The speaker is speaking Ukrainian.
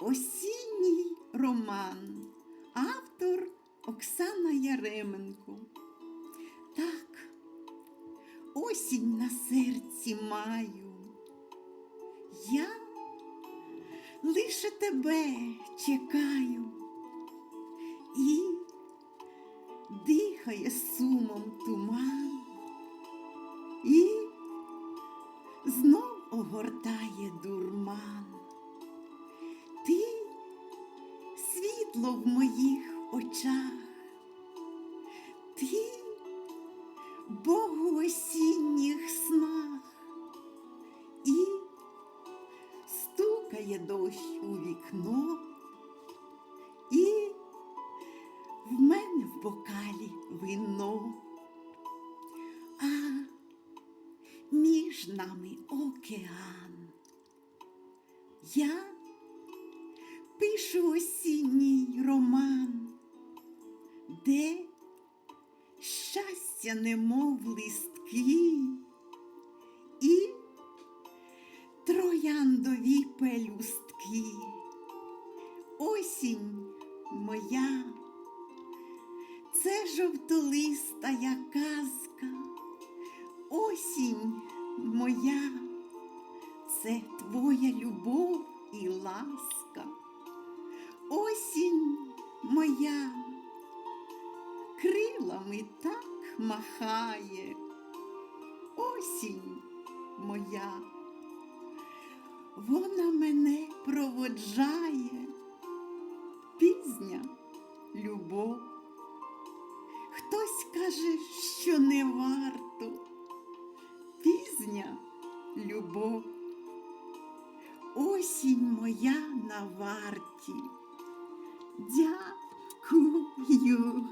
Осінній роман. Автор Оксана Яременко. Так, осінь на серці маю. Я лише тебе чекаю і дихає сумом туман, і знов огортає дурман. Світло в моїх очах, ти Богу осінніх снах, і стукає дощ у вікно, і в мене в бокалі вино, а між нами океан. Я пишу осінній роман, де щастя немов листки і трояндові пелюстки. Осінь моя, це жовтолистая казка. Осінь моя, це твоя любов і ласка. Моя, крилами так махає. Осінь моя, вона мене проводжає, пізня любов. Хтось каже, що не варто, пізня любов. Осінь моя на варті. who you